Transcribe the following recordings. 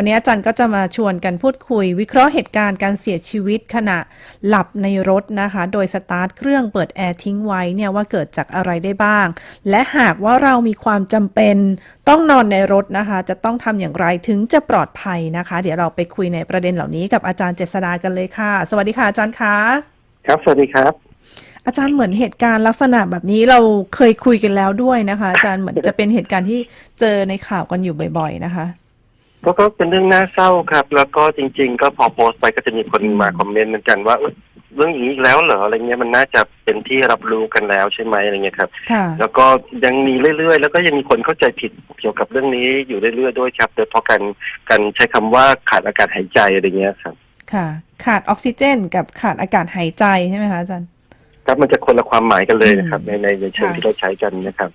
วันนี้อาจารย์ก็จะมาชวนกันพูดคุย วิเคราะห์เหตุการณ์การเสียชีวิตขณะหลับในรถนะคะ โดยสตาร์ทเครื่องเปิดแอร์ทิ้งไว้เนี่ยว่าเกิดจากอะไรได้บ้าง และหากว่าเรามีความจำเป็นต้องนอนในรถนะคะ จะต้องทำอย่างไรถึงจะปลอดภัยนะคะ เดี๋ยวเราไปคุยในประเด็นเหล่านี้กับอาจารย์เจษดากันเลยค่ะ สวัสดีค่ะอาจารย์คะครับสวัสดีครับ อาจารย์เหมือนเหตุการณ์ลักษณะแบบนี้เราเคยคุยกันแล้วด้วยนะคะ อาจารย์เหมือนจะเป็นเหตุการณ์ที่เจอในข่าวกันอยู่บ่อย ๆ นะคะ ก็ก็เป็นเรื่องน่าเศร้าครับ แล้วก็จริง ๆ ก็พอโพสต์ไปก็จะมีคนมาคอมเมนต์เหมือนกันว่าเอ้ยเรื่องอย่างนี้อีกแล้วเหรออะไรเงี้ยมันน่าจะเป็นที่รับรู้กันแล้วใช่ไหมอะไรเงี้ยครับ ค่ะ แล้วก็ยังมีเรื่อยๆ แล้วก็ยังมีคนเข้าใจผิดเกี่ยวกับเรื่องนี้อยู่เรื่อยๆด้วยครับโดยเฉพาะการการใช้คำว่าขาดอากาศหายใจอะไรเงี้ยครับค่ะ ขาดออกซิเจนกับขาดอากาศหายใจใช่ไหมคะอาจารย์ ครับมันจะคนละความหมายกันเลยนะครับอืมในในในเชิงค่ะ ที่เราใช้กันนะครับ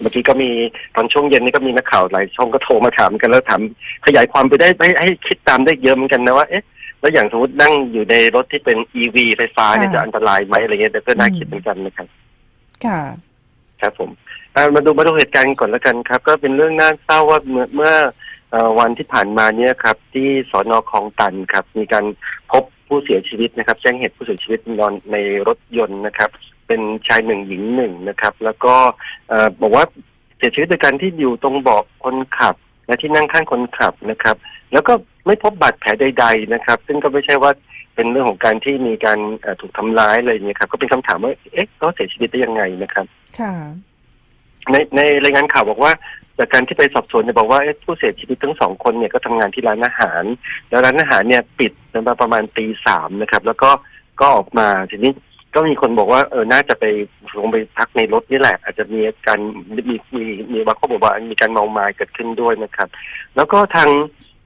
เมื่อกี้ก็มีตอนช่วงเย็นนี่ก็มีนักข่าวหลายช่องก็โทรมาถามกันแล้วถามขยายความไปได้ให้ให้คิดตามได้เยอะเหมือนกันนะว่าเอ๊ะแล้วอย่างสมมตินั่งอยู่ในรถที่เป็น e ีวีไฟฟ้าเนี่ยจะอันตรายไหมอะไรเงี้ยเดี๋ยวก็น่าคิดเหมือนกันนะครับ ค่ะ ครับผมอ่ามาดูมาดูเหตุการณ์ก่อนแล้วกันครับ ก็เป็นเรื่องน่าเศร้าว่าเมื่อเมื่อเอ่อวันที่ผ่านมาเนี่ยครับ ที่สอนอคลองตันครับ มีการพบผู้เสียชีวิตนะครับ แจ้งเหตุผู้เสียชีวิตนอนในรถยนต์นะครับ เป็นชายหนึ่งหญิงหนึ่งนะครับ แล้วก็เอ่อบอกว่าเสียชีวิตโดยการที่อยู่ตรงเบาะคนขับ และที่นั่งข้างคนขับนะครับ แล้วก็ไม่พบบาดแผลใด ๆนะครับ ซึ่งก็ไม่ใช่ว่าเป็นเรื่องของการที่มีการเอ่อถูกทำร้ายอะไรอย่างเงี้ยครับ ก็เป็นคำถามว่าเอ๊ะเขาเสียชีวิตได้ยังไงนะครับ ค่ะในในรายงานข่าวบอกว่าจากการที่ไปสอบสวนเนี่ยบอกว่าเอ๊ะผู้เสียชีวิตทั้งสองคนเนี่ยก็ทำงานที่ร้านอาหาร แล้วร้านอาหารเนี่ยปิดมาประมาณตีสามนะครับ แล้วก็ก็ออกมาทีนี้ ก็มีคนบอกว่าเออน่าจะไปลงไปพักในรถนี่แหละ อาจจะมีการมีมีมีบางข้อบอกว่ามีการเมาไม้เกิดขึ้นด้วยนะครับ แล้วก็ทาง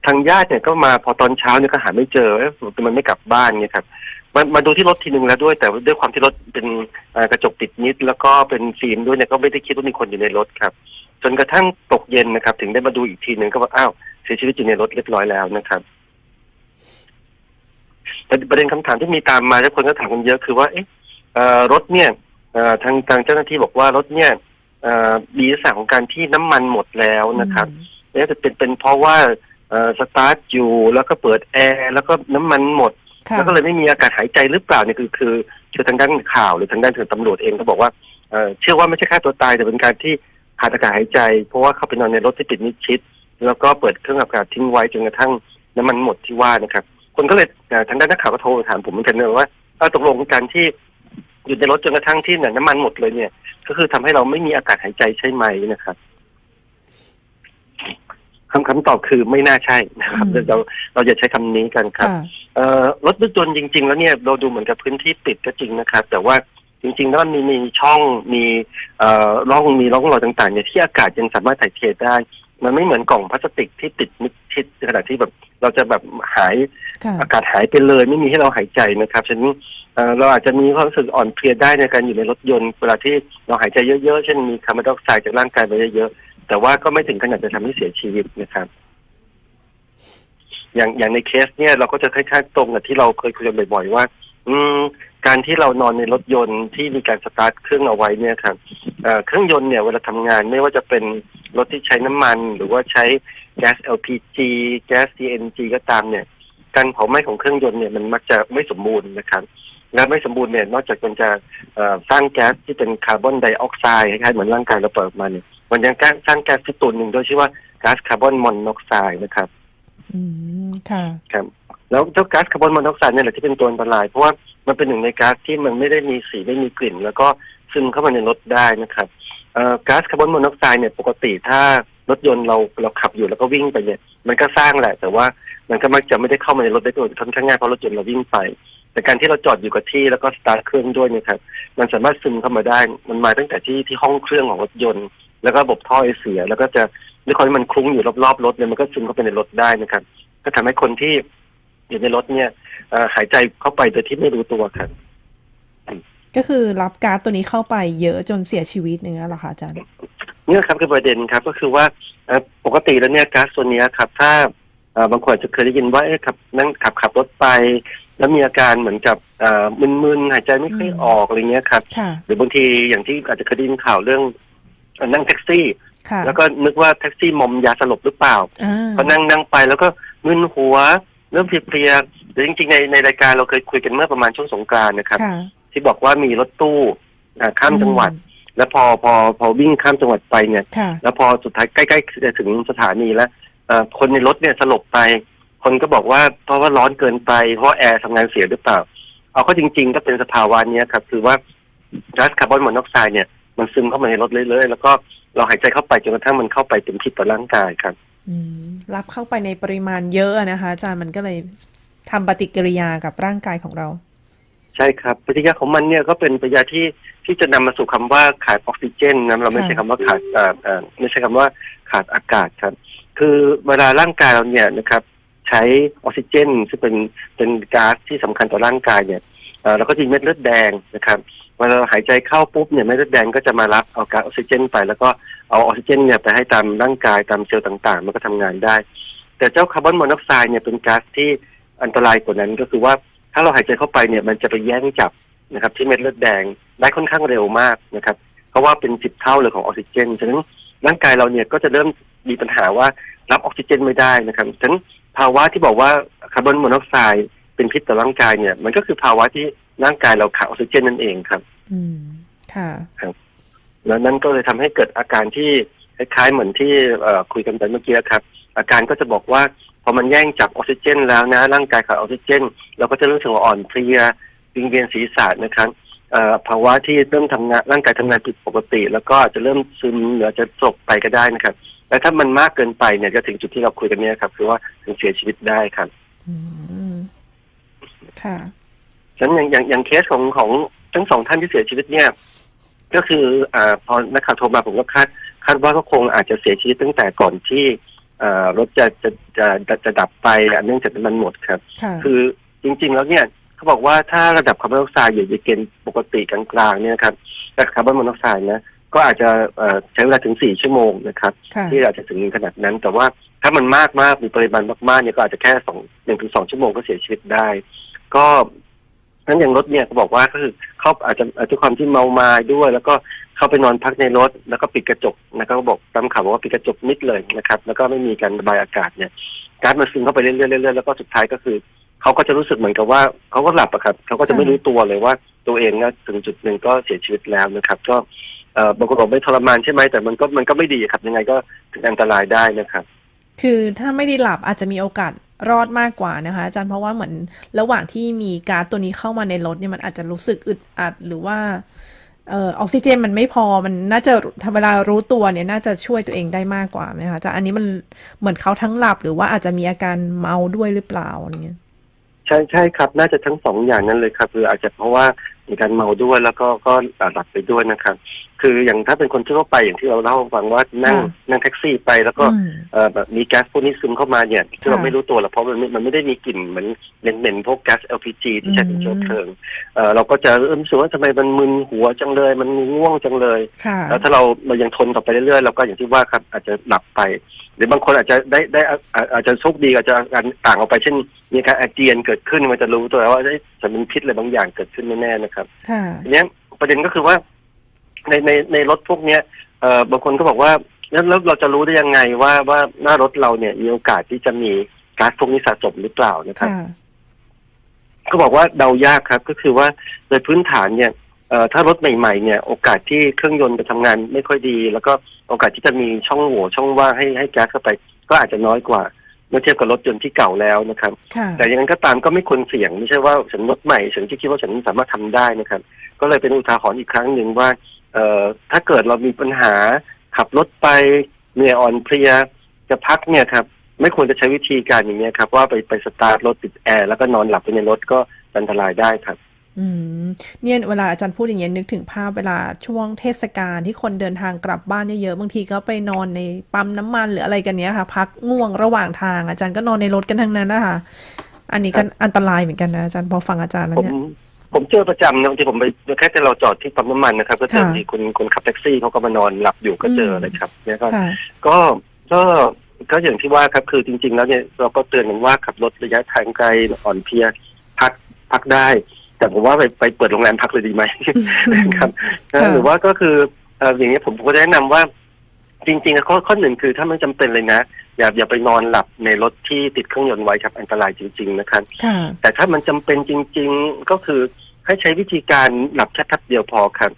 ทางญาติเนี่ยก็มาพอตอนเช้าเนี่ยก็หาไม่เจอเอ๊ะมันไม่กลับบ้านเนี่ยครับมามาดูที่รถทีหนึ่งแล้วด้วย แต่ด้วยความที่รถเป็นกระจกติดนิด แล้วก็เป็นฟิล์มด้วยเนี่ยก็ไม่ได้คิดว่ามีคนอยู่ในรถครับ จนกระทั่งตกเย็นนะครับ ถึงได้มาดูอีกทีหนึ่งก็ว่าอ้าวเสียชีวิตอยู่ในรถเรียบร้อยแล้วนะครับแต่ประเด็นคำถามที่มีตามมาแล้วคนก็ถามกันเยอะคือว่าเอ๊ะ รถเนี่ยเอ่อทางทางเจ้าหน้าที่บอกว่ารถเนี่ยเอ่อมีลักษณะของการที่น้ำมันหมดแล้วนะครับเอ๊ะจะเป็นเป็นเพราะว่าเอ่อสตาร์ทอยู่แล้วก็เปิดแอร์แล้วก็น้ำมันหมดค่ะแล้วก็เลยไม่มีอากาศหายใจหรือเปล่าเนี่ยคือคือคือทางด้านข่าวหรือทางด้านถึงตำรวจเองก็บอกว่าเอ่อเชื่อว่าไม่ใช่ฆ่าตัวตายแต่เป็นการที่ขาดอากาศหายใจ เพราะว่าเข้าไปนอนในรถที่ปิดมิดชิด แล้วก็เปิดเครื่องอากาศทิ้งไว้จนกระทั่งน้ำมันหมดที่ว่านะครับ คนก็เลยเอ่อทางด้านนักข่าวก็โทรมาถามผมเหมือนกันนะว่าเอ้าตกลงการที่ อยู่ในรถจนกระทั่งที่เนี่ยน้ำมันหมดเลยเนี่ย ก็คือทำให้เราไม่มีอากาศหายใจใช่ไหมนะครับคำคำตอบคือไม่น่าใช่นะครับอืมเราเราจะใช้คำนี้กันครับค่ะเอ่อรถรถยนต์จริง ๆ แล้วเนี่ยเราดูเหมือนกับพื้นที่ปิดก็จริงนะครับ แต่ว่าจริงๆแล้วมันมีมีช่องมีเอ่อร่องมีร่องรอยต่างๆเนี่ยที่อากาศยังสามารถถ่ายเทได้ มันไม่เหมือนกล่องพลาสติกที่ติดมิด ชิดขนาดที่แบบเราจะแบบหายค่ะอากาศหายไปเลย ไม่มีให้เราหายใจนะครับฉะนั้นเอ่อเราอาจจะมีความรู้สึกอ่อนเพลียได้ในการอยู่ในรถยนต์เวลาที่เราหายใจเยอะๆ เช่นมีคาร์บอนไดออกไซด์จากร่างกายไปเยอะๆ แต่ว่าก็ไม่ถึงขนาดจะทำให้เสียชีวิตนะครับ อย่างอย่างในเคสเนี่ยเราก็จะคล้ายๆตรงกับที่เราเคยคุยกันบ่อยๆว่า อืมการที่เรานอนในรถยนต์ที่มีการสตาร์ทเครื่องเอาไว้เนี่ยครับเอ่อเครื่องยนต์เนี่ยเวลาทำงานไม่ว่าจะเป็นรถที่ใช้น้ำมัน หรือว่าใช้ แก๊ส LPG แก๊ส CNG ก็ตามเนี่ย การเผาไหม้ของเครื่องยนต์เนี่ยมันมักจะไม่สมบูรณ์นะครับ และไม่สมบูรณ์เนี่ยนอกจากมันจะเอ่อสร้างแก๊สที่เป็นคาร์บอนไดออกไซด์คล้ายๆเหมือนร่างกายเราเปิดออกมาเนี่ยมันยังสร้างแก๊สที่ตัวหนึ่งโดยชื่อว่าก๊าซคาร์บอนมอนอกไซด์นะครับอืมค่ะครับแล้วเจ้าก๊าซคาร์บอนมอนอกไซด์เนี่ยแหละที่เป็นตัวอันตราย เพราะว่ามันเป็นหนึ่งในก๊าซที่มันไม่ได้มีสีไม่มีกลิ่น แล้วก็ซึมเข้ามาในรถได้นะครับเอ่อก๊าซคาร์บอนมอนอกไซด์เนี่ยปกติถ้า รถยนต์เราเราขับอยู่แล้วก็วิ่งไปเนี่ยมันก็สร้างแหละ แต่ว่ามันก็มักจะไม่ได้เข้ามาในรถได้โดยค่อนข้างง่ายเพราะรถยนต์เราวิ่งไป แต่การที่เราจอดอยู่กับที่แล้วก็สตาร์ทเครื่องด้วยเนะครับมันสามารถซึมเข้ามาได้ มันมาตั้งแต่ที่ที่ห้องเครื่องของรถยนต์ แล้วก็ระบบท่อไอเสีย แล้วก็จะด้วยความที่มันคลุ้งอยู่รอบๆรถเนี่ยมันก็ซึมเข้าไปในรถได้นะครับ ก็ทำให้คนที่อยู่ในรถเนี่ยหายใจเข้าไปโดยที่ไม่รู้ตัวครับก็คือรับก๊าซตัวนี้เข้าไปเยอะจนเสียชีวิตอย่างเงี้ยหรอคะอาจารย์ เนี่ยครับคือประเด็นครับก็คือว่าเอ่อปกติแล้วเนี่ยก๊าซตัวเนี้ยครับถ้าเอ่อบางคนอาจจะเคยได้ยินว่าเอ๊ะขับนั่งขับขับรถไป แล้วมีอาการเหมือนกับเอ่อมึนๆหายใจไม่ค่อยอืมออกอะไรเงี้ยครับค่ะหรือบางทีอย่างที่อาจจะเคยได้ยินข่าวเรื่องเอ่อนั่งแท็กซี่ค่ะแล้วก็นึกว่าแท็กซี่มอมยาสลบหรือเปล่าอ่าพอนั่งนั่งไปแล้วก็มึนหัว เริ่มเพลียๆแต่จริงๆในในรายการเราเคยคุยกันเมื่อประมาณช่วงสงกรานต์นะครับค่ะที่บอกว่ามีรถตู้อ่าข้ามจังหวัด แล้วพอพอพอวิ่งข้ามจังหวัดไปเนี่ย ค่ะ แล้วพอสุดท้ายใกล้ๆจะถึงสถานีแล้วเอ่อคนในรถเนี่ยสลบไป คนก็บอกว่าเพราะว่าร้อนเกินไปเพราะแอร์ทำงานเสียหรือเปล่า เอาก็จริง ๆ ก็เป็นสภาวะเนี้ยครับ คือว่าก๊าซคาร์บอนมอนอกไซด์เนี่ยมันซึมเข้ามาในรถเรื่อยๆ แล้วก็เราหายใจเข้าไปจนกระทั่งมันเข้าไปเต็มที่ต่อร่างกายครับ อืม รับเข้าไปในปริมาณเยอะอะนะคะ อาจารย์มันก็เลยทำปฏิกิริยากับร่างกายของเรา ใช่ครับปฏิกิริยาของมันเนี่ยก็เป็นปฏิกิริยาที่ที่จะนำมาสู่คำว่าขาดออกซิเจนนะเราไม่ใช่คำว่าขาดเอ่อเอ่อไม่ใช่คำว่าขาดอากาศครับ คือเวลาร่างกายเราเนี่ยนะครับ ใช้ออกซิเจน ซึ่งเป็นเป็นก๊าซที่สำคัญต่อร่างกายเนี่ยเอ่อเราก็จะมีเม็ดเลือดแดงนะครับเวลาเราหายใจเข้าปุ๊บเนี่ยเม็ดเลือดแดงก็จะมารับเอาก๊าซออกซิเจน ไป แล้วก็เอาออกซิเจนเนี่ยไปให้ตามร่างกายตามเซลล์ต่างๆ มันก็ทำงานได้ แต่เจ้าคาร์บอนมอนอกไซด์เนี่ยเป็นก๊าซที่อันตรายกว่านั้นก็คือว่า ถ้าเราหายใจเข้าไปเนี่ยมันจะไปแย่งจับนะครับ ที่เม็ดเลือดแดงได้ค่อนข้างเร็วมากนะครับ เพราะว่าเป็นสิบเท่าเลยของออกซิเจนฉะนั้นร่างกายเราเนี่ยก็จะเริ่มมีปัญหาว่ารับออกซิเจนไม่ได้นะครับฉะนั้นภาวะที่บอกว่าคาร์บอนมอนอกไซด์เป็นพิษต่อร่างกายเนี่ย มันก็คือภาวะที่ร่างกายเราขาดออกซิเจนนั่นเองครับ อืม ค่ะแล้วนั่นก็เลยทำให้เกิดอาการที่คล้ายๆเหมือนที่เอ่อคุยกันไปเมื่อกี้ครับ อาการก็จะบอกว่า พอมันแย่งจับออกซิเจนแล้วนะร่างกายขาดออกซิเจน เราก็จะรู้สึกว่าอ่อนเพลียวิงเวียนศีรษะนะครับเอ่อภาวะที่เริ่มทำงานร่างกายทำงานผิดปกติ แล้วก็อาจจะเริ่มซึมหรืออาจจะสลบไปก็ได้นะครับและถ้ามันมากเกินไปเนี่ยจะถึงจุดที่เราคุยกันเนี่ยครับ คือว่าถึงเสียชีวิตได้ครับอืมค่ะฉะนั้นอย่างอย่างอย่างเคสของของทั้งสองท่านที่เสียชีวิตเนี่ย ก็คืออ่าพอนักข่าวโทรมาผมก็คาดคาดว่าก็คงอาจจะเสียชีวิตตั้งแต่ก่อนที่อ่า รถจะจะจะจะจะดับไปอะเนื่องจากน้ำมันหมดครับค่ะคือจริง ๆ แล้วเนี่ยเขาบอกว่าถ้าระดับคาร์บอนมอนอกไซด์อยู่ในเกณฑ์ปกติกลางๆเนี่ยนะครับแต่คาร์บอนมอนอกไซด์นะก็อาจจะเอ่อใช้เวลาถึงสี่ชั่วโมงนะครับค่ะที่อาจจะถึงขนาดนั้น แต่ว่าถ้ามันมากมากมีปริมาณมากๆเนี่ยก็อาจจะแค่สองหนึ่งถึงสองชั่วโมงก็เสียชีวิตได้ ก็ นั้นอย่างรถเนี่ยเขาบอกว่าก็คือเขาอาจจะอาจจะความที่เมามาด้วย แล้วก็เข้าไปนอนพักในรถ แล้วก็ปิดกระจกนะครับเขาบอกตามข่าวบอกว่าปิดกระจกมิดเลยนะครับ แล้วก็ไม่มีการระบายอากาศเนี่ยก๊าซมันซึมเข้าไปเรื่อยๆเรื่อยๆแล้วก็สุดท้ายก็คือเขาก็จะรู้สึกเหมือนกับว่าเขาก็หลับอะครับเขาก็จะไม่รู้ตัวเลยว่าตัวเองนี่ยถึงจุดหนึ่งก็เสียชีวิตแล้วนะครับ ก็เอ่อบางคนบอกไม่ทรมานใช่ไหมแต่มันก็มันก็ไม่ดีครับยังไงก็ถึงอันตรายได้นะครับ คือถ้าไม่ได้หลับอาจจะมีโอกาส รอดมากกว่านะคะอาจารย์เพราะว่าเหมือนระหว่างที่มีก๊าซตัวนี้เข้ามาในรถเนี่ยมันอาจจะรู้สึกอึดอัดหรือว่าเอ่อออกซิเจนมันไม่พอมันน่าจะถ้าเวลารู้ตัวเนี่ยน่าจะช่วยตัวเองได้มากกว่าไหมคะอาจารย์อันนี้มันเหมือนเขาทั้งหลับหรือว่าอาจจะมีอาการเมาด้วยหรือเปล่าอะไรเงี้ยใช่ใช่ครับ น่าจะทั้งสองอย่างนั้นเลยครับ คืออาจจะเพราะว่า มีการเมาด้วยแล้วก็ก็หลับไปด้วยนะครับ คืออย่างถ้าเป็นคนทั่วไปอย่างที่เราเล่าให้ฟังว่านั่งค่ะนั่งแท็กซี่ไปแล้วก็อืมเอ่อแบบมีแก๊สพวกนี้ซึมเข้ามาเนี่ยที่เราค่ะไม่รู้ตัวหรอกเพราะมันไม่มันไม่ได้มีกลิ่นเหมือนเหม็นๆพวกแก๊ส LPG ที่ใช้เป็นเชื้อเพลิงเอ่อเราก็จะเริ่มรู้สึกว่าทำไมมันมึนหัวจังเลย มันง่วงจังเลยค่ะแล้วถ้าเราเรายังทนต่อไปเรื่อยๆเราก็อย่างที่ว่าครับอาจจะหลับไป หรือบางคนอาจจะได้ได้อาอาอาจจะโชคดีอาจจะอาการต่างออกไปเช่น มีการอาเจียนเกิดขึ้นมันจะรู้ตัวว่าเอ้ยจะมีพิษอะไรบางอย่างเกิดขึ้นแน่ๆนะครับค่ะทีเนี้ยประเด็นก็คือว่า ในในในรถพวกเนี้ยเอ่อบางคนก็บอกว่าแล้วแล้วเราจะรู้ได้ยังไงว่าว่าหน้ารถเราเนี่ยมีโอกาสที่จะมีก๊าซพวกนี้สะสมหรือเปล่านะครับค่ะก็บอกว่าเดายากครับ ก็คือว่าโดยพื้นฐานเนี่ยเอ่อ ถ้ารถใหม่ๆเนี่ยโอกาสที่เครื่องยนต์จะทำงานไม่ค่อยดี แล้วก็โอกาสที่จะมีช่องโหว่ช่องว่างให้ให้แก๊สเข้าไป ก็อาจจะน้อยกว่าเมื่อเทียบกับรถยนต์ที่เก่าแล้วนะครับค่ะแต่อย่างนั้นก็ตามก็ไม่ควรเสี่ยงไม่ใช่ว่าฉันรถใหม่ฉันจะคิดว่าฉันสามารถทำได้นะครับ ก็เลยเป็นอุทาหรณ์อีกครั้งหนึ่งว่าเอ่อถ้าเกิดเรามีปัญหาขับรถไปเหนื่อยอ่อนเพลียจะพักเนี่ยครับไม่ควรจะใช้วิธีการอย่างนี้ยครับว่าไปไปสตาร์ทรถติดแอร์แล้วก็นอนหลับไปในรถก็อันตรายได้ครับ อืมเนี่ยเวลาอาจารย์พูดอย่างเงี้ยนึกถึงภาพเวลาช่วงเทศกาลที่คนเดินทางกลับบ้านเยอะๆบางทีก็ไปนอนในปั๊มน้ำมันหรืออะไรกันเนี้ยค่ะ พักง่วงระหว่างทาง อาจารย์ก็นอนในรถกันทั้งนั้นนะคะอันนี้ก็อันตรายเหมือนกันนะอาจารย์พอฟังอาจารย์แล้วผมเนี่ย ผมเจอประจำนะบางทีผมไปแค่แต่เราจอดที่ปั๊มน้ำมันนะครับ ก็เจอค่ะที่คนคนขับแท็กซี่เขาก็มานอนหลับอยู่ก็เจออืมเลยครับเนี่ยก็ ค่ะ ก็ก็ก็อย่างที่ว่าครับคือจริง ๆ แล้วเนี่ยเราก็เตือนกันว่าขับรถระยะทางไกลอ่อนเพลียพักพักได้ แต่ผมว่าไปไปเปิดโรงแรมพักเลยดีไหม ครับค่ะหรือว่าก็คือเอ่ออย่างนี้ยผมก็จะแนะนำว่า จริงๆข้อข้อหนึ่งคือถ้าไม่จำเป็นเลยนะอย่าอย่าไปนอนหลับในรถที่ติดเครื่องยนต์ไว้ครับอันตรายจริง ๆ นะครับค่ะแต่ถ้ามันจำเป็นจริง ๆ ก็คือให้ใช้วิธีการหลับแค่แป๊บเดียวพอครับ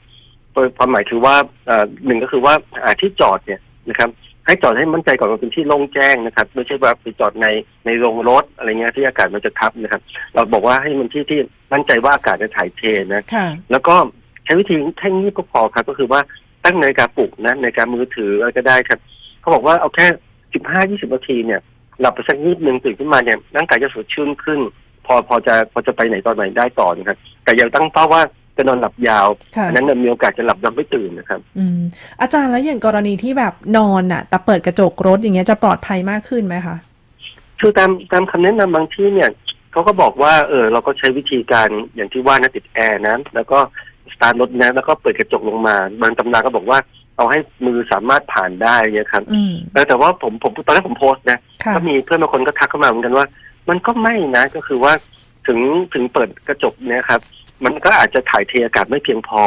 โดยความหมายคือว่าเอ่อหนึ่งก็คือว่าหาที่จอดเนี่ยนะครับ ให้จอดให้มั่นใจก่อนว่าเป็นที่โล่งแจ้งนะครับ ไม่ใช่ว่าไปจอดในในโรงรถอะไรเงี้ยที่อากาศมันจะทับนะครับ เราบอกว่าให้มันที่ที่มั่นใจว่าอากาศจะถ่ายเทนะค่ะแล้วก็ใช้วิธีแค่นี้ก็พอครับ ก็คือว่าตั้งนาฬิกาปลุกนะในาฬิกามือถืออะไรก็ได้ครับเขาบอกว่าเอาแค่สิบห้ายี่สิบนาทีเนี่ยหลับไปสักนิดนึงตื่นขึ้นมาเนี่ยร่างกายจะสดชื่นขึ้น พอพอจะพอจะไปไหนตอนไหนได้ต่อนะครับแต่อย่าตั้งเป้าว่า จะนอนหลับยาวค่ะอันนั้นนะมีโอกาสจะหลับยังไม่ตื่นนะครับอืมอาจารย์แล้วอย่างกรณีที่แบบนอนน่ะ แต่เปิดกระจกรถอย่างเงี้ยจะปลอดภัยมากขึ้นไหมคะคือตามตามคำแนะนำบางที่เนี่ยเขาก็บอกว่าเออเราก็ใช้วิธีการอย่างที่ว่านะติดแอร์นะแล้วก็สตาร์ทรถนะแล้วก็เปิดกระจกลงมาบางตำราก็บอกว่าเอาให้มือสามารถผ่านได้เนี่ยครับอืมเออแต่ว่าผมผมตอนแรกผมโพสต์นะค่ะก็มีเพื่อนบางคนก็ทักเข้ามาเหมือนกันว่า มันก็ไม่นะก็คือว่าถึงถึงเปิดกระจกเนี่ยครับ มันก็อาจจะถ่ายเทอากาศไม่เพียงพอ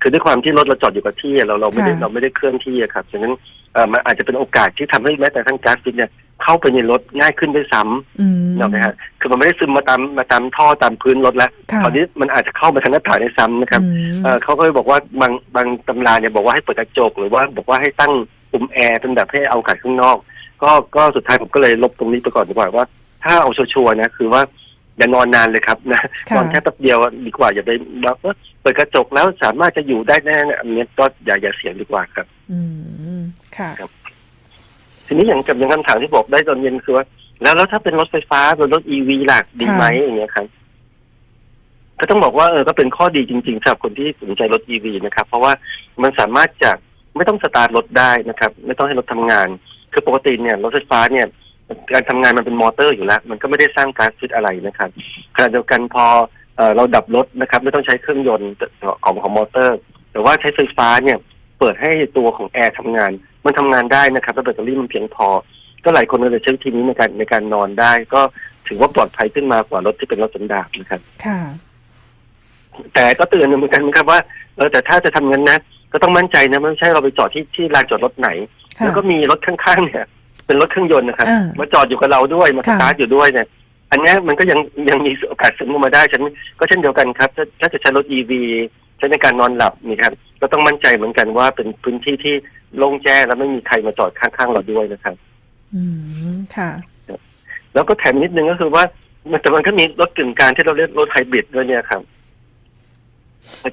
คือด้วยความที่รถเราจอดอยู่กับที่เราเราไม่ได้ค่ะเราไม่ได้เคลื่อนที่อะครับฉะนั้นเออมันอาจจะเป็นโอกาสที่ทำให้แม้แต่ทั้งก๊าซฟิตเนี่ยเข้าไปในรถง่ายขึ้นด้วยซ้ำอืมเนกอะไหมฮะคือมันไม่ได้ซึมมาตามมาตามท่อตามพื้นรถแล้วค่ะคราวนี้มันอาจจะเข้ามาทางหน้าต่างได้ซ้ำนะครับอืมเอ่อเขาก็เลยบอกว่าบางบางตำราเนี่ยบอกว่าให้เปิดกระจก หรือว่าบอกว่าให้ตั้งปุ่มแอร์เป็นแบบให้เอาอากาศข้างนอก ก็ก็สุดท้ายผมก็เลยลบตรงนี้ไปก่อนดีกว่าว่า ถ้าเอาชัวร์ๆนะคือว่า อย่านอนนานเลยครับนะค่ะนอนแค่แป๊บเดียวดีกว่าอย่าไปแบบว่าเปิดกระจกแล้วสามารถจะอยู่ได้แน่ๆอันนี้ก็อย่าอย่าเสี่ยงดีกว่าครับ อืมค่ะทีนี้อย่างกับอย่างคำถามที่บอกได้ตอนเย็นคือว่าแล้วแล้วถ้าเป็นรถไฟฟ้าเป็นรถอีวีล่ะดีไหมอย่างเงี้ยครับก็ต้องบอกว่าเออก็เป็นข้อดีจริงๆสำหรับคนที่สนใจรถอีวีนะครับ เพราะว่ามันสามารถจะไม่ต้องสตาร์ทรถได้นะครับ ไม่ต้องให้รถทำงาน คือปกติเนี่ยรถไฟฟ้าเนี่ย การทำงานมันเป็นมอเตอร์อยู่แล้ว มันก็ไม่ได้สร้างก๊าซพิษอะไรนะครับขณะเดียวกันพอเอ่อเราดับรถนะครับ ไม่ต้องใช้เครื่องยนต์ของของมอเตอร์ แต่ว่าใช้ไฟฟ้าเนี่ยเปิดให้ตัวของแอร์ทำงาน มันทำงานได้นะครับแล้วแบตเตอรี่มันเพียงพอ ก็หลายคนก็เลยใช้วิธีนี้ในการในการนอนได้ ก็ถือว่าปลอดภัยขึ้นมากว่ารถที่เป็นรถสันดาปนะครับค่ะแต่ก็เตือนเหมือนกันนะครับว่าเออแต่ถ้าจะทำงั้นนะ ก็ต้องมั่นใจนะไม่ใช่เราไปจอดที่ที่ลานจอดรถไหนค่ะแล้วก็มีรถข้างๆเนี่ย เป็นรถเครื่องยนต์นะครับ อ่ามาจอดอยู่กับเราด้วยมาสค่ะ ตาร์ทอยู่ด้วยเนี่ย อันเนี้ยมันก็ยังยังมีโอกาสซึมเข้ามาได้ฉันก็เช่นเดียวกันครับถ้าถ้าจะใช้รถ EV ใช้ในการนอนหลับนี่ครับก็ต้องมั่นใจเหมือนกันว่าเป็นพื้นที่ที่โล่งแจ้งแล้วไม่มีใครมาจอดข้างๆเราด้วยนะครับ อืมค่ะ แล้วก็แถมนิดนึงก็คือว่ามันแต่มันก็มีรถกึ่งกลางที่เราเรียกรถไฮบริดด้วยเนี่ยครับ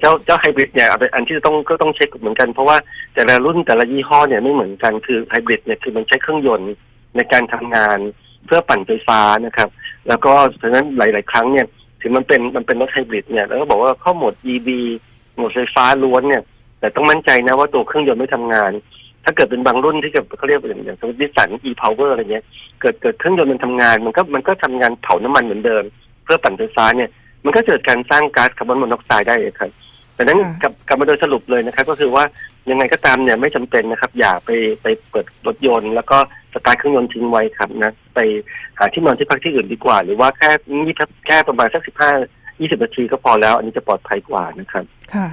เจ้าเจ้าไฮบริดเนี่ยเป็นอันที่ต้องก็ต้องเช็คเหมือนกันเพราะว่าแต่ละรุ่นแต่ละยี่ห้อเนี่ยไม่เหมือนกันคือไฮบริดเนี่ยคือมันใช้เครื่องยนต์ในการทำงานเพื่อปั่นไฟฟ้านะครับ แล้วก็ฉะนั้นหลาย ๆ ครั้งเนี่ยถึงมันเป็นมันเป็นรถไฮบริดเนี่ยแล้วก็บอกว่าข้าโหมด EV หมดไฟฟ้าล้วนเนี่ย แต่ต้องมั่นใจนะว่าตัวเครื่องยนต์ไม่ทำงาน ถ้าเกิดเป็นบางรุ่นที่เกิดเขาเรียกอย่างอย่างสมมติสัน e-power อะไรเงี้ยเกิดเกิดเครื่องยนต์มันทำงาน มันก็มันก็ทำงานเผาน้ำมันเหมือนเดิม เพื่อปั่นไฟฟ้าเนี่ย มันก็เกิดการสร้างก๊าซคาร์บอนมอนอกไซด์ได้เลยครับดังนั้นค่ะกลับกลับมาโดยสรุปเลยนะครับ ก็คือว่ายังไงก็ตามเนี่ยไม่จำเป็นนะครับ อย่าไปไปเปิดรถยนต์ แล้วก็สตาร์ทเครื่องยนต์ทิ้งไว้ครับนะไปหาที่นอนที่พักที่อื่นดีกว่า หรือว่าแค่นี่แค่ประมาณสักสิบห้ายี่สิบนาทีก็พอแล้ว อันนี้จะปลอดภัยกว่านะครับ ค่ะ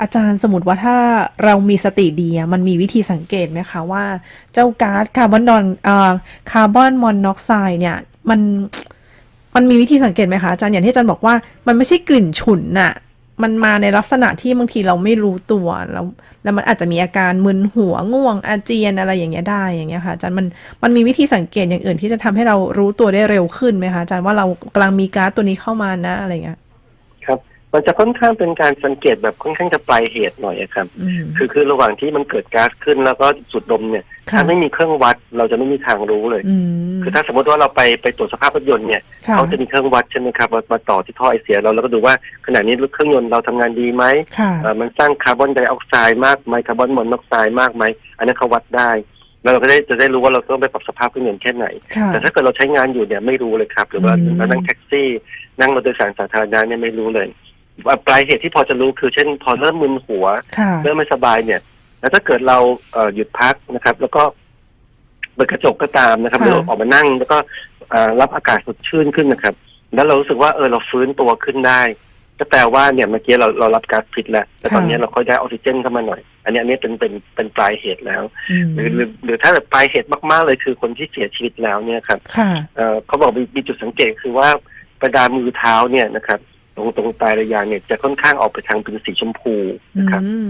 อาจารย์สมมติว่าถ้าเรามีสติดีอะมันมีวิธีสังเกตไหมคะว่าเจ้าก๊าซคาร์บอนดอนเอ่อคาร์บอนมอนอกไซด์เนี่ย มัน มันมีวิธีสังเกตไหมคะอาจารย์อย่างที่อาจารย์บอกว่ามันไม่ใช่กลิ่นฉุนน่ะ มันมาในลักษณะที่บางทีเราไม่รู้ตัวแล้วแล้วมันอาจจะมีอาการมึนหัวง่วง อาเจียนอะไรอย่างเงี้ยได้อย่างเงี้ยค่ะอาจารย์มันมันมีวิธีสังเกตอย่างอื่นที่จะทำให้เรารู้ตัวได้เร็วขึ้นไหมคะอาจารย์ว่าเรากำลังมีก๊าซตัวนี้เข้ามานะอะไรเงี้ย มันจะค่อนข้างเป็นการสังเกตแบบค่อนข้างจะปลายเหตุหน่อยอะครับอืมคือคือระหว่างที่มันเกิดก๊าซขึ้นแล้วก็สูดดมเนี่ยค่ะถ้าไม่มีเครื่องวัดเราจะไม่มีทางรู้เลยอืมคือถ้าสมมติว่าเราไปไปตรวจสภาพรถยนต์เนี่ยค่ะเขาจะมีเครื่องวัดใช่ไหมครับมามาต่อที่ท่อไอเสียเราแล้วก็ดูว่าขณะนี้เครื่องยนต์เราทำงานดีไหมค่ะเอ่อมันสร้างคาร์บอนไดออกไซด์มากไหมคาร์บอนมอนอกไซด์มากไหมอันนั้นเขาวัดได้แล้วเราก็ได้จะได้รู้ว่าเราต้องไปปรับสภาพเครื่องยนต์แค่ไหนค่ะแต่ถ้าเกิดเราใช้งานอยู่เนี่ยไม่รู้เลยครับ หรือว่าอืมเรานั่งแท็กซี่ นั่งรถโดยสารสาธารณะเนี่ยไม่รู้เลยว่า ปลายเหตุที่พอจะรู้คือเช่น พอเริ่มมึนหัวค่ะเริ่มไม่สบายเนี่ย แล้วถ้าเกิดเราเอ่อหยุดพักนะครับ แล้วก็เปิดกระจกก็ตามนะครับค่ะหรือออกมานั่ง แล้วก็เอ่อรับอากาศสดชื่นขึ้นนะครับ แล้วเรารู้สึกว่าเออเราฟื้นตัวขึ้นได้ก็แปลว่าเนี่ยเมื่อกี้เราเรารับก๊าซพิษแล้วแต่ตอนค่ะนี้เราค่อยได้ออกซิเจนเข้ามาหน่อย อันนี้อันนี้เป็นเป็นเป็นปลายเหตุแล้วอืมหรือหรือหรือถ้าแบบปลายเหตุมาก ๆ เลยคือคนที่เสียชีวิตแล้วเนี่ยครับค่ะเอ่อเขาบอกมีมีจุดสังเกตคือว่าประดามือเท้าเนี่ยนะครับ ตรงตรงปลายระยางเนี่ยจะค่อนข้างออกไปทางเป็นสีชมพูอืนะครับม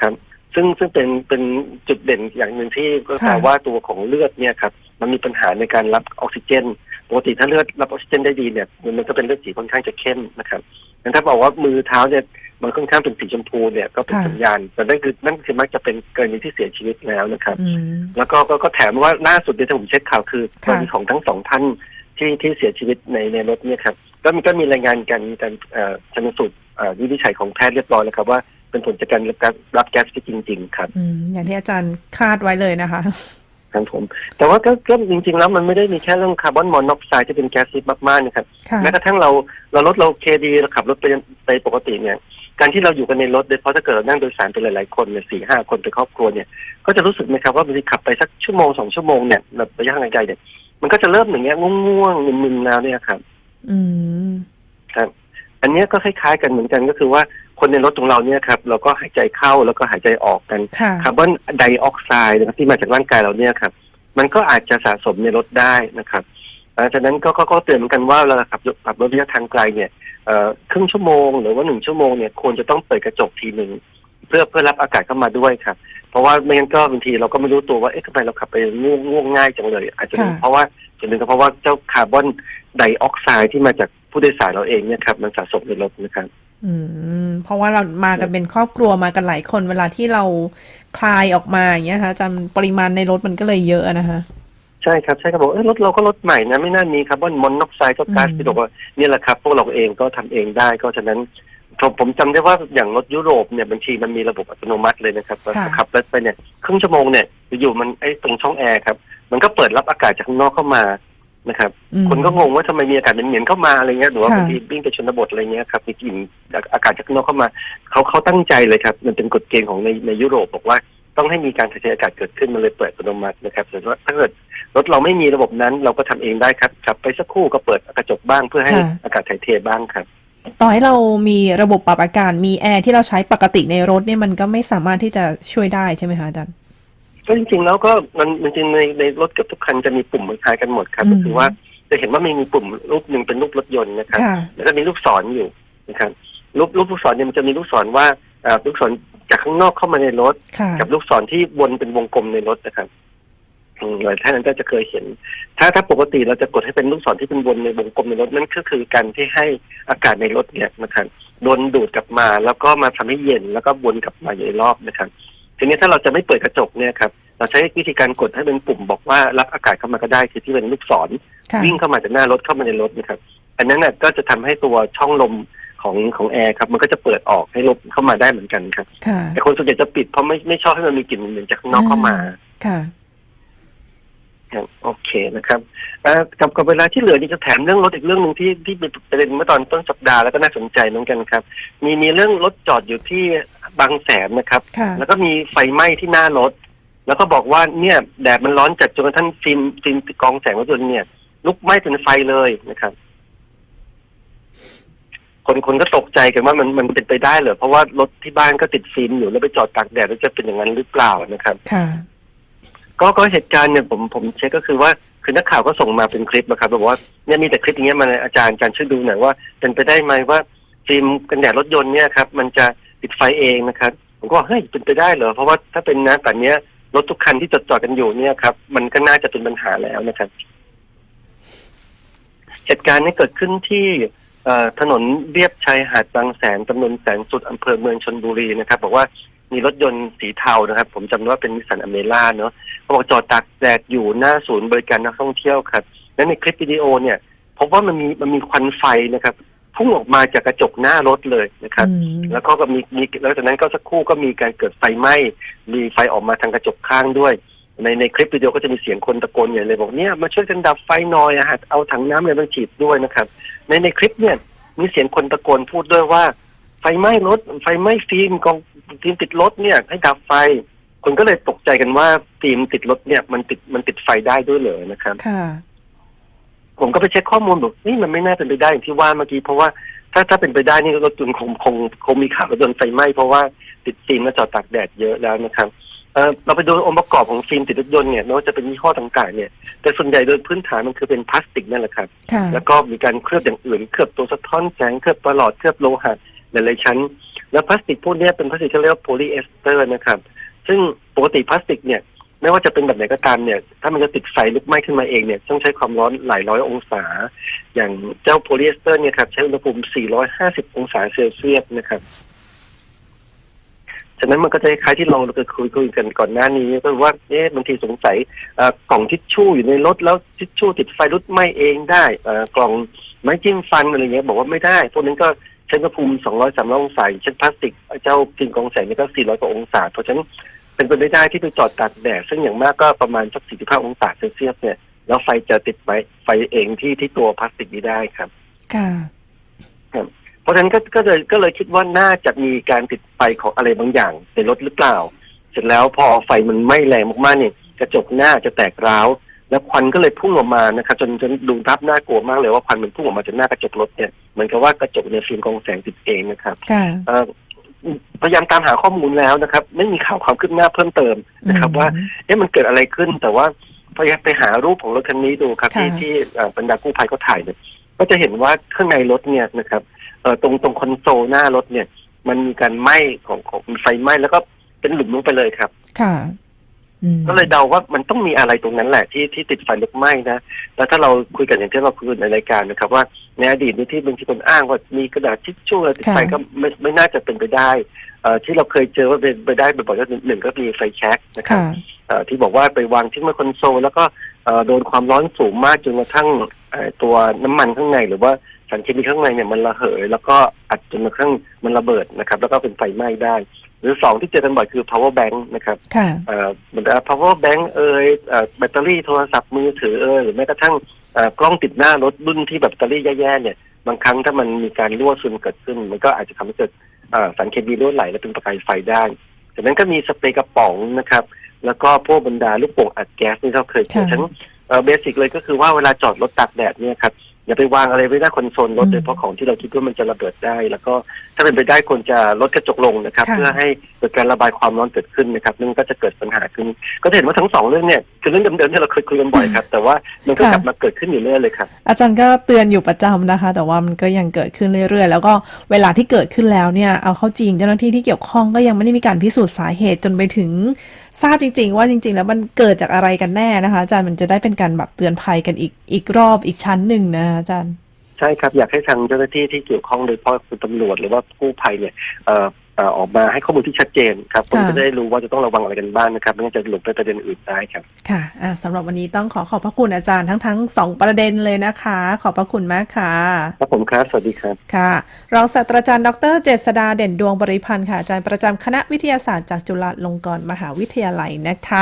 ครับ ซึ่งซึ่งเป็นเป็นจุดเด่นอย่างหนึ่งที่ก็แปลค่ะว่าตัวของเลือดเนี่ยครับ มันมีปัญหาในการรับออกซิเจนปกติถ้าเลือดรับออกซิเจนได้ดีเนี่ยมันมันก็เป็นเลือดสีค่อนข้างจะเข้มนะครับงั้นถ้าบอกว่ามือเท้าเนี่ยมันค่อนข้างเป็นสีชมพูเนี่ยก็เป็นค่ะสัญญาณแต่นั่นคือนั่นคือมักจะเป็นกรณีที่เสียชีวิตแล้วนะครับอืมแล้วก็ก็ก็แถมว่าล่าสุดเนี่ยที่ผมเช็คข่าวคือกรค่ะณีของทั้งสองท่านที่ที่เสียชีวิตในในรถเนี่ยครับ ก็มีก็มีรายงานการการเอ่อชันสูตรเอ่อวินิจฉัยของแพทย์เรียบร้อยแล้วครับว่าเป็นผลจากการรับก๊าซรับแก๊สพิษจริง ๆ ครับอืมอย่างที่อาจารย์คาดไว้เลยนะคะครับผม แต่ว่าก็ก็จริง ๆ แล้วมันไม่ได้มีแค่เรื่องคาร์บอนมอนอกไซด์ที่เป็นแก๊สพิษมากๆนะครับค่ะแม้กระทั่งเราเรารถเราเคดีเราขับรถไปไปปกติเนี่ย การที่เราอยู่กันในรถโดยเฉพาะถ้าเกิดเรานั่งโดยสารไปหลายๆคนเนี่ยสี่ห้าคนเป็นครอบครัวเนี่ย ก็จะรู้สึกไหมครับว่าบางทีขับไปสักชั่วโมงสองชั่วโมงเนี่ยแบบระยะทางไกลเนี่ยมันก็จะเริ่มอย่างเงี้ยง่วงๆมึนๆแล้วเนี่ยครับ อืมครับ อันเนี้ยก็คล้ายๆ กันเหมือนกันก็คือว่าคนในรถของเราเนี่ยครับเราก็หายใจเข้าแล้วก็หายใจออกกันค่ะคาร์บอนไดออกไซด์นะครับที่มาจากร่างกายเราเนี่ยครับ มันก็อาจจะสะสมในรถได้นะครับดังนั้นก็ก็ก็เตือนเหมือนกันว่าเวลาขับรถขับรถระยะทางไกลเนี่ยเอ่อครึ่งชั่วโมงหรือว่าหนึ่งชั่วโมงเนี่ยควรจะต้องเปิดกระจกทีหนึ่ง เพื่อเพื่อรับอากาศเข้ามาด้วยครับ เพราะว่าไม่งั้นก็บางทีเราก็ไม่รู้ตัวว่าเอ๊ะทำไมเราขับไปง่วงง่วงง่ายจังเลย อาจจะเป็นค่ะเพราะว่าส่วนหนึ่งก็เพราะว่าเจ้าคาร์บอนไดออกไซด์ที่มาจากผู้โดยสารเราเองเนี่ยครับมันสะสมในรถนะครับอืมเพราะว่าเรามากันเป็นครอบครัวมากันหลายคนเวลาที่เราคลายออกมาอย่างเงี้ยค่ะอาจารย์ปริมาณในรถมันก็เลยเยอะนะคะใช่ครับใช่ครับบอกเอ้ยรถเราก็รถใหม่นะไม่น่ามีคาร์บอนมอนอกไซด์ก็ก๊าซอืมที่บอกว่านี่แหละครับ พวกเราเองก็ทำเองได้ก็ฉะนั้น ผมผมจำได้ว่าอย่างรถยุโรปเนี่ยบางทีมันมีระบบอัตโนมัติเลยนะครับค่ะ ขับรถไปเนี่ยครึ่งชั่วโมงเนี่ยอยู่ๆมันไอ้ตรงช่องแอร์ครับมันก็เปิดรับอากาศจากข้างนอกเข้ามานะครับ อืม คนก็งงว่าทำไมมีอากาศเหม็นๆเข้ามาอะไรเงี้ยหรือว่าค่ะ บางทีวิ่งไปชนบทอะไรเงี้ยครับมีกลิ่นอากาศจากข้างนอกเข้ามาเขาเขาตั้งใจเลยครับ มันเป็นกฎเกณฑ์ของในในยุโรปบอกว่าต้องให้มีการถ่ายเทอากาศเกิดขึ้นมันเลยเปิดอัตโนมัตินะครับแต่ว่าถ้าเกิดรถเราไม่มีระบบนั้นเราก็ทำเองได้ครับขับไปสักครู่ก็เปิดกระจกบ้างเพื่อให้ค่ะ อากาศถ่ายเทบ้างครับ ต่อให้เรามีระบบปรับอากาศมีแอร์ที่เราใช้ปกติในรถเนี่ยมันก็ไม่สามารถที่จะช่วยได้ใช่ไหมคะอาจารย์ก็จริงๆแล้วก็มันมันจริงๆในในรถเกือบทุกคันจะมีปุ่มคล้ายกันหมดครับอืมก็คือว่าจะเห็นว่ามันมีปุ่มรูปหนึ่งเป็นรูปรถยนต์นะครับค่ะแล้วก็มีลูกศรอยู่นะครับรูปรูปลูกศรเนี่ยมันจะมีลูกศรว่าเอ่อลูกศรจากข้างนอกเข้ามาในรถค่ะกับลูกศรที่วนเป็นวงกลมในรถนะครับ อืมหลายท่านก็จะเคยเห็น ถ้าถ้าปกติเราจะกดให้เป็นลูกศรที่เป็นวนในวงกลมในรถนั่นก็คือการที่ให้อากาศในรถเนี่ยนะครับโดนดูดกลับมาแล้วก็มาทำให้เย็นแล้วก็วนกลับมาอยู่ในรอบนะครับทีนี้ถ้าเราจะไม่เปิดกระจกเนี่ยครับเราใช้วิธีการกดให้เป็นปุ่มบอกว่ารับอากาศเข้ามาก็ได้คือที่เป็นลูกศรค่ะวิ่งเข้ามาจากหน้ารถเข้ามาในรถนะครับ อันนั้นน่ะก็จะทำให้ตัวช่องลมของของแอร์ครับมันก็จะเปิดออกให้ลมเข้ามาได้เหมือนกันครับค่ะแต่คนส่วนใหญ่จะปิดเพราะไม่ไม่ชอบให้มันมีกลิ่นเหม็นจากข้างนอกเข้ามาค่ะ ครับโอเคนะครับเอ่อกับกับเวลาที่เหลือนี่จะแถมเรื่องรถอีกเรื่องหนึ่งที่ที่เป็นประเด็นเมื่อตอนต้นสัปดาห์แล้วก็น่าสนใจเหมือนกันครับ มีมีเรื่องรถจอดอยู่ที่บางแสนนะครับค่ะแล้วก็มีไฟไหม้ที่หน้ารถ แล้วก็บอกว่าเนี่ยแดดมันร้อนจัดจนกระทั่งฟิล์มฟิล์มกรองแสงรถยนต์เนี่ย ลุกไหม้เป็นไฟเลยนะครับ คนคนก็ตกใจกันว่ามันมันเป็นไปได้เหรอเพราะว่ารถที่บ้านก็ติดฟิล์มอยู่แล้วไปจอดตากแดดแล้วจะเป็นอย่างนั้นหรือเปล่านะครับค่ะ ก็ก็เหตุการณ์เนี่ยผมผมเช็คก็คือว่าคือนักข่าวก็ส่งมาเป็นคลิปนะครับบอกว่าเนี่ยมีแต่คลิปอย่างเงี้ยมาอาจารย์อาจารย์ช่วยดูหน่อยว่าเป็นไปได้ไหมว่าฟิล์มกันแดดรถยนต์เนี่ยครับมันจะติดไฟเองนะครับผมก็เฮ้ยเป็นไปได้เหรอเพราะว่าถ้าเป็นนะแต่เนี้ยรถทุกคันที่จอดจอดกันอยู่เนี่ยครับมันก็น่าจะเป็นปัญหาแล้วนะครับ เหตุการณ์นี้เกิดขึ้นที่ถนนเรียบชายหาดบางแสนตำบลแสนสุดอำเภอเมืองชนบุรีนะครับ บอกว่ามีรถยนต์สีเทานะครับ ผมจำได้ว่าเป็นนิสสันอเมร่าเนาะ เขาบอกจอดตากแดดอยู่หน้าศูนย์บริการนักท่องเที่ยวครับ และในคลิปวิดีโอเนี่ยพบว่ามันมีมันมีควันไฟนะครับพุ่งออกมาจากกระจกหน้ารถเลยนะครับอืมแล้วก็ก็มีมีแล้วจากนั้นก็สักครู่ก็มีการเกิดไฟไหม้มีไฟออกมาทางกระจกข้างด้วย ในในคลิปวิดีโอก็จะมีเสียงคนตะโกนใหญ่เลยบอกเนี่ยมาช่วยกันดับไฟหน่อยอะฮะเอาถังน้ำอะไรมาฉีดด้วยนะครับ ในในคลิปเนี่ยมีเสียงคนตะโกนพูดด้วยว่า ไฟไหม้รถไฟไหม้ฟิล์มกองฟิล์มติดรถเนี่ยให้ดับไฟ คนก็เลยตกใจกันว่าฟิล์มติดรถเนี่ยมันติดมันติดไฟได้ด้วยเหรอนะครับ ค่ะ ผมก็ไปเช็คข้อมูลบอกนี่มันไม่น่าเป็นไปได้อย่างที่ว่าเมื่อกี้เพราะว่าถ้าถ้าเป็นไปได้นี่รถยนต์คงคงคงมีข่าวรถยนต์ไฟไหม้เพราะว่าติดฟิล์มและจอดตากแดดเยอะแล้วนะครับเอ่อเราไปดูองค์ประกอบของฟิล์มติดรถยนต์เนี่ยไม่ว่าจะเป็นยี่ห้อต่างๆเนี่ย แต่ส่วนใหญ่โดยพื้นฐานมันคือเป็นพลาสติกนั่นแหละครับค่ะแล้วก็มีการเคลือบอย่างอื่นเคลือบตัวสะท้อนแสงเคลือบประหลอดเคลือบโลหะหลายๆชั้น แล้วพลาสติกพวกเนี้ยเป็นพลาสติกที่เรียกว่าโพลีเอสเตอร์นะครับ ซึ่งปกติพลาสติกเนี่ยไม่ว่าจะเป็นแบบไหนก็ตามเนี่ย ถ้ามันจะติดไฟลุกไหม้ขึ้นมาเองเนี่ย ต้องใช้ความร้อนหลายร้อยองศา อย่างเจ้าโพลีเอสเตอร์เนี่ยครับ ใช้อุณหภูมิ 450 องศาเซลเซียสนะครับ ฉะนั้นมันก็จะคล้ายที่เราเคยคุยคุยกันก่อนหน้านี้ ก็ว่าเอ๊ะบางทีสงสัยกล่องทิชชู่อยู่ในรถแล้วทิชชู่ติดไฟลุกไหม้เองได้กล่องไม้จิ้มฟันอะไรเงี้ยบอกว่าไม่ได้ พวกนั้นก็ ใช้อุณหภูมิ200 300องศาอย่างเช่นพลาสติกเจ้าฟิล์มกรองแสงนี่ก็400กว่าองศา เพราะฉะนั้นเป็นไปไม่ได้ที่ไปจอดตากแดดซึ่งอย่างมากก็ประมาณสัก45องศาเซลเซียสเนี่ยแล้วไฟจะติดไว้ไฟเองที่ที่ตัวพลาสติกนี้ได้ครับ ค่ะเพราะฉะนั้นก็ก็เลยก็เลยคิดว่าน่าจะมีการติดไฟของอะไรบางอย่างในรถหรือเปล่า เสร็จแล้วพอไฟมันไหม้แรงมากๆเนี่ยกระจกหน้าจะแตกร้าว แล้วควันก็เลยพุ่งออกมานะครับจนจนดูภาพน่ากลัวมากเลยว่าควันมันพุ่งออกมาจากหน้ากระจกรถเนี่ยเหมือนกับว่ากระจกในยฟิล์มกรองแสงติดเองนะครับค่ะเอ่อพยายามตามหาข้อมูลแล้วนะครับ ไม่มีข่าวความคืบหน้าเพิ่มเติมนะครับ ว่าเอ๊ะมันเกิดอะไรขึ้น แต่ว่าพยายามไปหารูปของรถคันนี้ดูครับที่ค่ะที่เอ่อบรรดากู้ภัยเขาถ่ายเนี่ยก็จะเห็นว่าข้างในรถเนี่ยนะครับเอ่อตรงตรงคอนโซลหน้ารถเนี่ย มันมีการไหม้ของของไฟไหม้แล้วก็เป็นหลุมลงไปเลยครับ ค่ะอืม ก็เลยเดาว่ามันต้องมีอะไรตรงนั้นแหละที่ที่ติดไฟลุกไหม้นะ แล้วถ้าเราคุยกันอย่างที่เราคุยกันในรายการนะครับ ว่าในอดีตนี่ที่บางทีคนอ้างว่ามีกระดาษทิชชู่อะไรติดไฟก็ไม่ไม่น่าจะเป็นไปได้เอ่อที่เราเคยเจอว่าเป็นไปได้บ่อยๆก็หนึ่งก็มีไฟแช็กนะครับค่ะเอ่อที่บอกว่าไปวางทิ้งไว้คอนโซลแล้วก็เอ่อโดนความร้อนสูงมากจนกระทั่งเอ่อตัวน้ำมันข้างในหรือว่าสารเคมีข้างในเนี่ยมันระเหย แล้วก็อัดจนกระทั่งมันระเบิดนะครับ แล้วก็เป็นไฟไหม้ได้ หรือสองที่เจอกันบ่อยคือ power bank นะครับค่ะเอ่อเหมือนกับ power bank เอ่ยเอ่อแบตเตอรี่โทรศัพท์มือถือเอ่ยหรือแม้กระทั่งเอ่อกล้องติดหน้ารถรุ่นที่แบบแบตเตอรี่แย่ๆเนี่ยบางครั้งถ้ามันมีการรั่วซึมเกิดขึ้น มันก็อาจจะทำให้เกิดเอ่อสารเคมีรั่วไหลและเป็นประกายไฟได้จากนั้นก็มีสเปรย์กระป๋องนะครับ แล้วก็พวกบรรดาลูกโป่งอัดแก๊สที่เราเคยเจอค่ะทั้งเบสิกเลยก็คือว่าเวลาจอดรถตากแดดเนี่ยครับ อย่าไปวางอะไรไว้หน้าคอนโซลรถอืมโดยเฉพาะของที่เราคิดว่ามันจะระเบิดได้ แล้วก็ถ้าเป็นไปได้ควรจะลดกระจกลงนะครับค่ะเพื่อให้เกิดการระบายความร้อนเกิดขึ้นนะครับนั่นก็จะเกิดปัญหาขึ้น ก็จะเห็นว่าทั้งสองเรื่องเนี่ยคือเรื่องเดิมๆที่เราเคยคุยกันบ่อยครับ แต่ว่ามันก็กลับมาเกิดขึ้นอยู่เรื่อยเลยครับอาจารย์ก็เตือนอยู่ประจำนะคะ แต่ว่ามันก็ยังเกิดขึ้นเรื่อยๆ แล้วก็เวลาที่เกิดขึ้นแล้วเนี่ยเอาเข้าจริงเจ้าหน้าที่ที่เกี่ยวข้องก็ยังไม่ได้มีการพิสูจน์สาเหตุจนไปถึง ทราบจริง ๆ ว่าจริง ๆ แล้วมันเกิดจากอะไรกันแน่นะคะ อาจารย์มันจะได้เป็นการแบบเตือนภัยกันอีกอีกรอบอีกชั้นหนึ่งนะอาจารย์ใช่ครับ อยากให้ทางเจ้าหน้าที่ที่เกี่ยวข้องโดยเฉพาะคุณตำรวจหรือว่ากู้ภัยเนี่ยเอ่อเอ่อออกมาให้ข้อมูลที่ชัดเจนครับผมค่ะจะได้รู้ว่าจะต้องระวังอะไรกันบ้างนะครับไม่งั้นจะหลงไปประเด็นอื่นได้ครับค่ะอะสำหรับวันนี้ต้องขอขอบพระคุณอาจารย์ทั้งทั้งสองประเด็นเลยนะคะ ขอบพระคุณมากค่ะครับผมครับสวัสดีครับค่ะรองศาสตราจารย์ดรเจษดาเด่นดวงบริพันธ์ค่ะอาจารย์ประจำคณะวิทยาศาสตร์จากจุฬาลงกรณ์มหาวิทยาลัยนะคะ